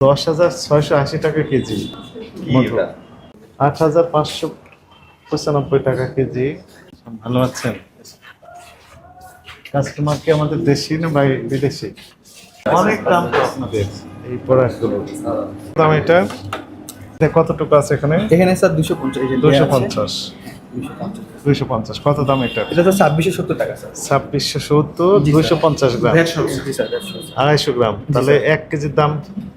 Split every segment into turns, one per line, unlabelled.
দশ হাজার ছয়শো আশি টাকা কেজি। মধু আট হাজার পাঁচশো পঁচানব্বই টাকা কেজি। ভালো আছেন? কাস্টমার কি আমাদের দেশি না বাই বিদেশি? অনেক দাম তো আপনাদের। এই প্রোডাক্টগুলো। দাম এটা? কতটুকু আছে এখানে?
এখানে স্যার দুশো পঞ্চাশ।
দুইশো পঞ্চাশ। দুইশো পঞ্চাশ। কত দাম এটা?
এটা তো ছাব্বিশশো সত্তর টাকা স্যার।
ছাব্বিশশো সত্তর দুইশো পঞ্চাশ গ্রাম। আড়াইশো গ্রাম। তাহলে এক কেজির দাম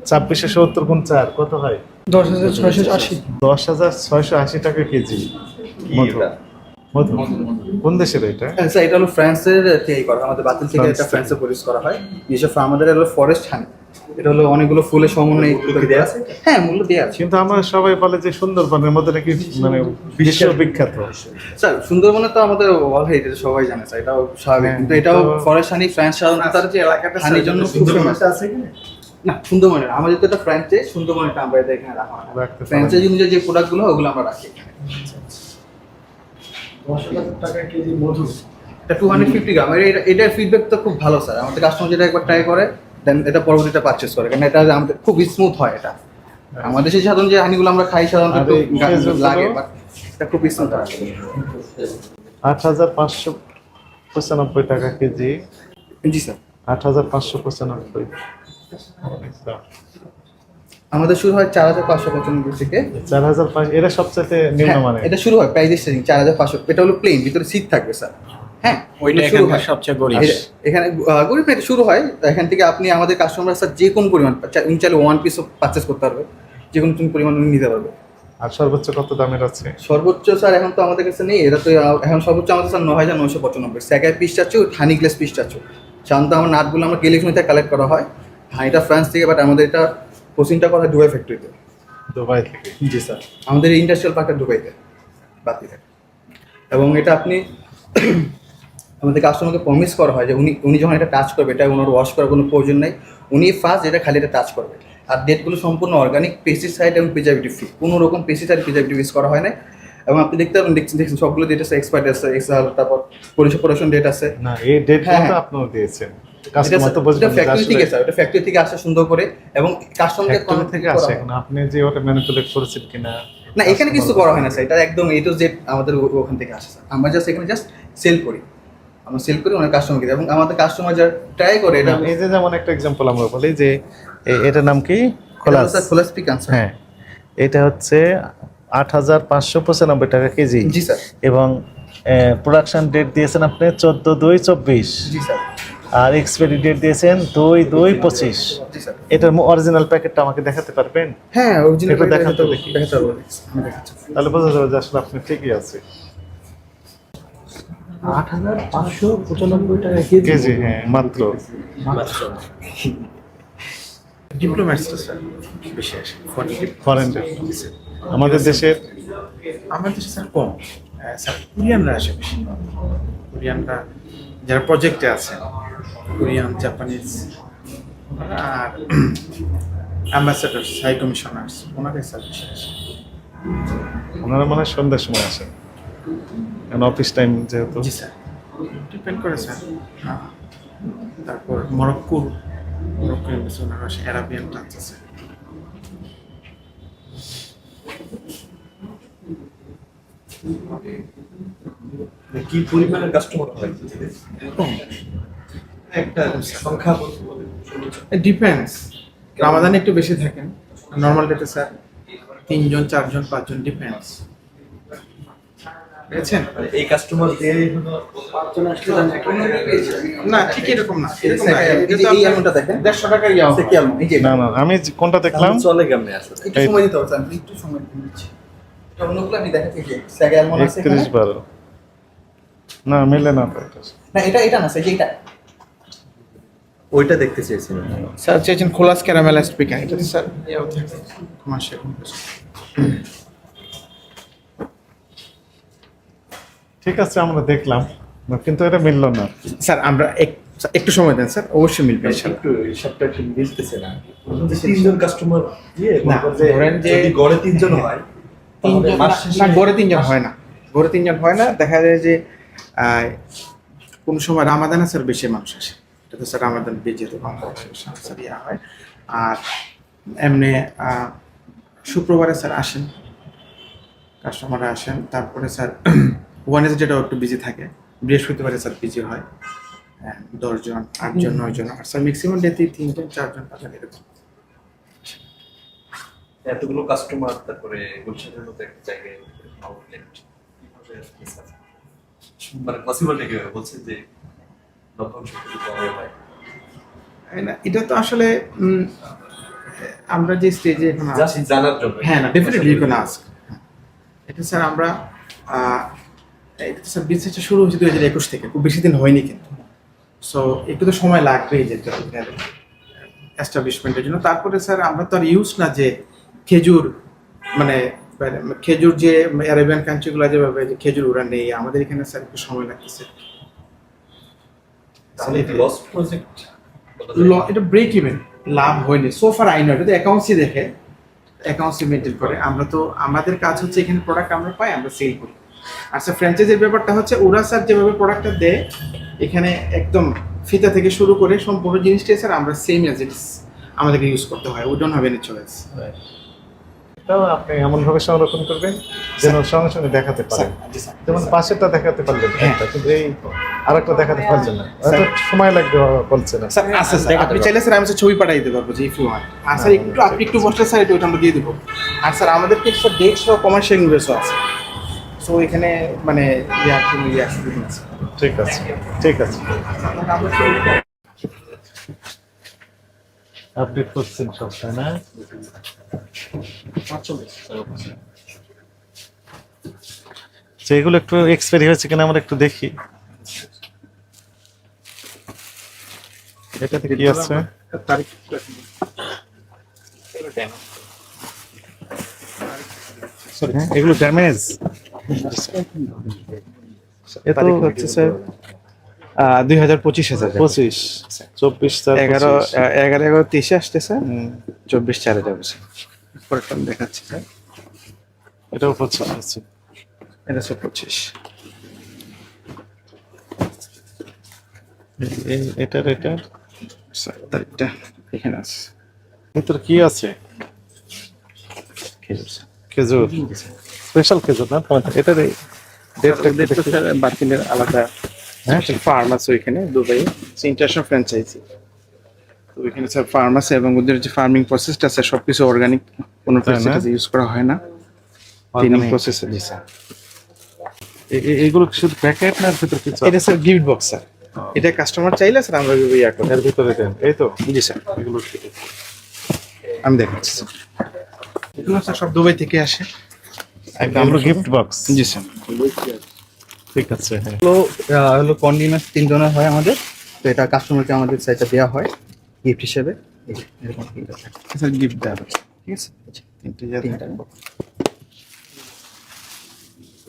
ছাব্বিশশো সত্তর গুণ চার কত হয়?
দশ হাজার ছয়শো আশি।
দশ হাজার ছয়শো আশি টাকা কেজি। মধু। কোন দেশের এটা?
হ্যাঁ স্যার এটা হলো ফ্রান্সের থেকে করা আমাদের বাতিল থেকে এটা। ফ্রান্সে প্রডিউস করা হয়। যেসব আমাদের হলো ফরেস্ট হানি এটা হলো অনেকগুলো ফুলের সমন্বয়ে দেওয়া আছে? হ্যাঁ মূল্য দেওয়া আছে।
কিন্তু আমরা সবাই বলে যে সুন্দরবনের মধ্যে নাকি মানে বিশ্ব বিখ্যাত
স্যার সুন্দরবনে তো আমাদের অলরেডি এটা সবাই জানে স্যার এটাও স্বাভাবিক।
হ্যাঁ,
কিন্তু এটাও
তো-
ফরেস্ট হানি ফ্রান্স সাধারণত তার যে এলাকাটা হানির জন্য খুব ফেমাস
আছে
না সুন্দরবনে আমাদের তো এটা ফ্রান্সে সুন্দরবনেটা আমরা এটা এখানে রাখা হয়। ফ্রান্সের অনুযায়ী যে প্রোডাক্টগুলো ওগুলো আমরা রাখি এখানে।
দশ হাজার টাকা কেজি মধু।
এটা টু হান্ড্রেড ফিফটি গ্রাম। এটা এটার ফিডব্যাক তো খুব ভালো স্যার। আমাদের কাস্টমার যেটা একবার ট্রাই করে দেন এটা পরবর্তীটা পারচেস করে। কারণ এটা আমাদের খুব স্মুথ হয় এটা। আমাদের সেই সাধারণ যে হানিগুলো আমরা খাই সাধারণত একটু? লাগে এটা খুব স্মুথ হয়।
আট হাজার পাঁচশো পঁচানব্বই টাকা কেজি।
জি স্যার
আট হাজার পাঁচশো পঁচানব্বই।
আমাদের শুরু হয় চার হাজার পাঁচশো পঁচানব্বই থেকে।
চার হাজার পাঁচ এটা সবচেয়ে
হ্যাঁ,
নিম্নমানের
এটা শুরু হয় প্রাইস স্টার্টিং চার হাজার পাঁচশো। এটা হলো প্লেন ভিতরে সিট থাকবে স্যার হ্যাঁ
ওইটা সবচেয়ে গরিব।
এখানে আহ, গরিব এটা শুরু হয় এখান থেকে আপনি আমাদের কাস্টমার স্যার যে কোন পরিমাণ চা- উনি চাইলে ওয়ান পিসও পারচেস করতে পারবে যে কোনো তুমি পরিমাণ উনি নিতে পারবে।
আর সর্বোচ্চ কত দামের আছে?
সর্বোচ্চ স্যার এখন তো আমাদের কাছে নেই এটা তো এখন সর্বোচ্চ আমাদের স্যার নয় হাজার নয়শো পঁচানব্বই। পিস চাচ্ছ হানি গ্লাস পিস চাচ্ছ। সাধারণত আমার নাটগুলো আমরা কালেক্ট করা হয়। হানিটা ফ্রান্স থেকে বাট আমাদের এটা কোচিংটা করা হয় দুবাই ফ্যাক্টরিতে
দুবাই থেকে?
জি স্যার আমাদের ইন্ডাস্ট্রিয়াল পার্কটা দুবাইতে বাতিতে এবং এটা আপনি আমাদের কাস্টমারকে প্রমিস করা হয় যে উনি উনি যখন এটা টাচ করবে এটা ওনার ওয়াশ করার কোনো প্রয়োজন নেই উনি ফার্স্ট এটা খালি এটা টাচ করবে। আর ডেটগুলো সম্পূর্ণ অর্গানিক পেস্টিসাইড এবং প্রিজার্ভেটিভ ফ্রি কোনো রকম পেস্টিসাইড প্রিজার্ভেটিভ ইউজ করা হয় না এবং আপনি দেখতে পাবেন দেখছেন দেখছেন সবগুলো ডেট আছে এক্সপায়ার আছে এক্সাল তারপর পরিষদ প্রোডাকশন ডেট আছে।
না এই ডেট
হ্যাঁ, হ্যাঁ।
আপনারা দিয়েছেন। কাস্টমার
ফ্যাক্টরি থেকে স্যার ফ্যাক্টরি থেকে আসে সুন্দর করে এবং
ফ্যাক্টরি থেকে আসে। এখন আপনি যে ওটা ম্যানিপুলেট করেছেন কিনা
না এখানে কিছু করা হয় না স্যার এটা একদম এ টু জেড আমাদের ওখান থেকে আসে স্যার আমরা জাস্ট এখানে জাস্ট সেল করি। আমরা সেল করি অনেক কাস্টমারকে দিই এবং আমাদের কাস্টমার যারা ট্রাই করে এটা
এই যে যেমন একটা এক্সাম্পল আমরা বলি যে এটার নাম কি? খোলাস।
স্যার খোলা আনসার
হ্যাঁ এটা হচ্ছে আট হাজার পাঁচশো পঁচানব্বই টাকা কেজি।
জি স্যার।
এবং প্রোডাকশন ডেট দিয়েছেন আপনি চোদ্দ দুই চব্বিশ।
জি স্যার।
আর এক্সপায়ারি ডেট দিয়েছেন দুই দুই পঁচিশ।
জি স্যার।
এটার অরিজিনাল প্যাকেটটা আমাকে দেখাতে পারবেন?
হ্যাঁ অরিজিনাল
দেখি।
দেখাতে দেখাচ্ছি।
তাহলে বোঝা যাবে যে আসলে আপনি ঠিকই আছে
আট হাজার পাঁচশো পঁচানব্বই টাকা কেজি।
হ্যাঁ মাত্র।
ডিপ্লোম্যাটসটা স্যার বেশি আসে
ফরেন আমাদের দেশের?
আমার দেশে স্যার কম। স্যার কোরিয়ানরা আসে বেশি। কোরিয়ানরা যারা প্রজেক্টে আছে কোরিয়ান জাপানিজ আর অ্যাম্বাসেডার্স হাই কমিশনার্স ওনারাই স্যার বেশি আসে।
ওনারা মানে সন্ধ্যার সময় আসেন। কারণ অফিস টাইম যেহেতু।
জি স্যার। ডিপেন্ড করে স্যার। তারপর মরক্কোর মরক্কো এমবেসি ওনারা অ্যারাবিয়ান টাচ আছে।
কি পরিমাণের কাস্টমার হয়? একটা সংখ্যা
ডিপেন্ডস রামাদানে একটু বেশি থাকেন নর্মাল ডেতে স্যার তিনজন চারজন পাঁচজন ডিপেন্ডস পেয়েছেন?
মানে এই কাস্টমার দিয়ে
পাঁচজন আসলে
না ঠিক এরকম না। এরকম না
এই দেখেন।
দেড়শো টাকা ইয়া
সে কি অ্যালবাম এই যে
না না আমি কোনটা দেখলাম?
চলে কেমনে আসলে।
একটু সময় দিতে হবে আমি একটু সময় দিচ্ছি। এটা অন্যগুলো আমি দেখাচ্ছি যে স্যাগ অ্যালবাম আছে
বারো। না মেলে না এটা।
না এটা এটা না স্যার এটা।
ওইটা দেখতে
স্যার চেয়েছেন খোলাস ক্যারামেল স্পিকার এটা স্যার কমার্শিয়াল
ঠিক আছে আমরা দেখলাম। কিন্তু এটা মিলল না।
স্যার আমরা এক- একটু সময় দেন স্যার অবশ্যই মিলবে ইনশাআল্লাহ।
একটু হিসাবটা ঠিক মিলতেছে না। তিনজন কাস্টমার দিয়ে
ধরেন যে-
যদি গড়ে তিনজন হয়
তিনজন না- গড়ে তিনজন হয় না। গড়ে তিনজন হয় না দেখা যায় যে আহ, কোনো সময় রামাদানে স্যার বেশি মানুষ আসে। এটা তো স্যার রামাদান বেজে তো বাংলাদেশে স্যার ইয়া হয়। আর এমনি আহ, শুক্রবারে স্যার আসেন। কাস্টমাররা আসেন। তারপরে স্যার ওয়ানেস যেটা একটু বিজি থাকে। বৃহস্পতিবারে স্যার বিজি হয়। হ্যাঁ, দশজন আটজন নয়জন। আর স্যার ম্যাক্সিমাম ডেতে তিনজন চারজন পাঁচজন এরকম।
এতগুলো কাস্টমার তারপরে গুলশানের মতো একটা জায়গায় আউটলেট কীভাবে আর কি স্যার? মানে পসিবল নাকি বলছেন যে লভ্যাংশ হয়
না, এটা তো আসলে আমরা যে স্টেজে এখন
জানার জন্য।
হ্যাঁ না ডেফিনেটলি ইউ ক্যান আস্ক এটা স্যার আমরা স্যার বিজনেসটা শুরু হয়েছে দুই হাজার একুশ থেকে খুব বেশি দিন হয়নি কিন্তু। সো একটু তো সময় লাগবেই যে এস্টাবলিশমেন্টের জন্য। তারপরে স্যার আমরা তো আর ইউজ না যে খেজুর মানে খেজুর যে অ্যারাবিয়ান কান্ট্রিগুলো যেভাবে যে খেজুর ওরা নেই আমাদের এখানে স্যার একটু সময় লাগতেছে।
তাহলে লস প্রজেক্ট
ল- এটা ব্রেক ইভেন লাভ হয়নি। সোফার আইন এটা তো অ্যাকাউন্টসই দেখে অ্যাকাউন্টসই মেনটেন করে। আমরা তো আমাদের কাজ হচ্ছে এখানে প্রোডাক্ট আমরা পাই আমরা সেল করি। আর স্যার ফ্র্যাঞ্চাইজির ব্যাপারটা হচ্ছে ওরা স্যার যেভাবে প্রোডাক্টটা দেয় এখানে একদম ফিতা থেকে শুরু করে সম্পূর্ণ জিনিসটাই স্যার আমরা সেম অ্যাজ ইট আমাদেরকে ইউজ করতে হয়। We don't have any choice
এটাও আপনি এমন ভাবে সংরক্ষণ করবেন যেন সঙ্গে সঙ্গে দেখাতে পারেন। যেমন পাশেরটা দেখাতে পারলেন একটা, কিন্তু এই আরেকটা দেখাতে পারছেন না। হয়তো সময় লাগবে বলছে না।
স্যার আছে স্যার আপনি চাইলে স্যার আমি স্যার ছবি পাঠিয়ে দিতে পারব যে ইফ ইউ ওয়ান্ট আর স্যার একটু আপনি একটু বসলে স্যার এটা ওটা আমরা দিয়ে দেবো। আর স্যার আমাদের কিছু স্যার ডেটস বা কমার্শিয়াল ইনভেস্টও আছে। সো এখানে মানে
ঠিক আছে ঠিক আছে। আপডেট করছেন সব তাই না? আচ্ছা, এগুলো একটু এক্সপায়ারি হয়েছে কিনা আমরা একটু দেখি। এটাতে কি আছে?
তারিখ
হ্যাঁ, এগুলো ড্যামেজ
তারিখ হচ্ছে স্যার দুই হাজার পঁচিশ হাজার
পঁচিশ। চব্বিশ
এগারো এগারো এগারো তেইশে আসতে স্যার।
হুম,
চব্বিশ চারে যাবে পরেরটা দেখাচ্ছি স্যার।
এটাও পঁচিশ আছে।
এটা পঁচিশ।
এটার এটার
তারিখটা এখানে আছে।
ভিতরে কি আছে?
স্যার
খেজুর। স্পেশাল খেজুর না?
বাতিলের আলাদা
হ্যাঁ?
ফার্ম আছে ওইখানে দুবাই। ইন্টারন্যাশনাল ফ্র্যাঞ্চাইজি তো ওইখানে স্যার ফার্ম আছে এবং ওদের যে ফার্মিং প্রসেসটা আছে সব কিছু অর্গানিক কোনো ইউজ করা হয় না। প্রসেস জি স্যার।
এগুলো শুধু প্যাকেট না ভিতরে কিছু
এটা স্যার গিফট বক্স স্যার। এটা কাস্টমার চাইলে স্যার আমরা ইয়া করি।
এর ভিতরে দেন এই তো?
জি স্যার।
এগুলো
আমি দেখাচ্ছি স্যার। এগুলো স্যার সব দুবাই থেকে আসে।
এগুলো গিফট বক্স
জি স্যার।
ঠিক আছে হ্যাঁ।
হলো হলো কন্ডিমেন্টস তিনজনের হয় আমাদের। তো এটা কাস্টমারকে আমাদের সাইটটা দেওয়া হয় গিফট হিসেবে। এরকম
স্যার গিফট দেওয়া হবে
ঠিক আছে?
তিনটে
তিনটা।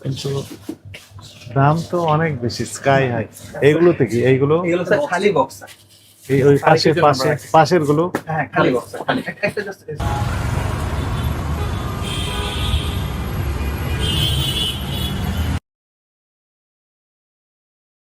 কিন্তু দাম তো অনেক বেশি স্কাই হাই এইগুলোতে কি? এইগুলো?
এগুলো স্যার খালি বক্স
এই ওই পাশে পাশে পাশেরগুলো
হ্যাঁ খালি বক্স খালি। একটা জাস্ট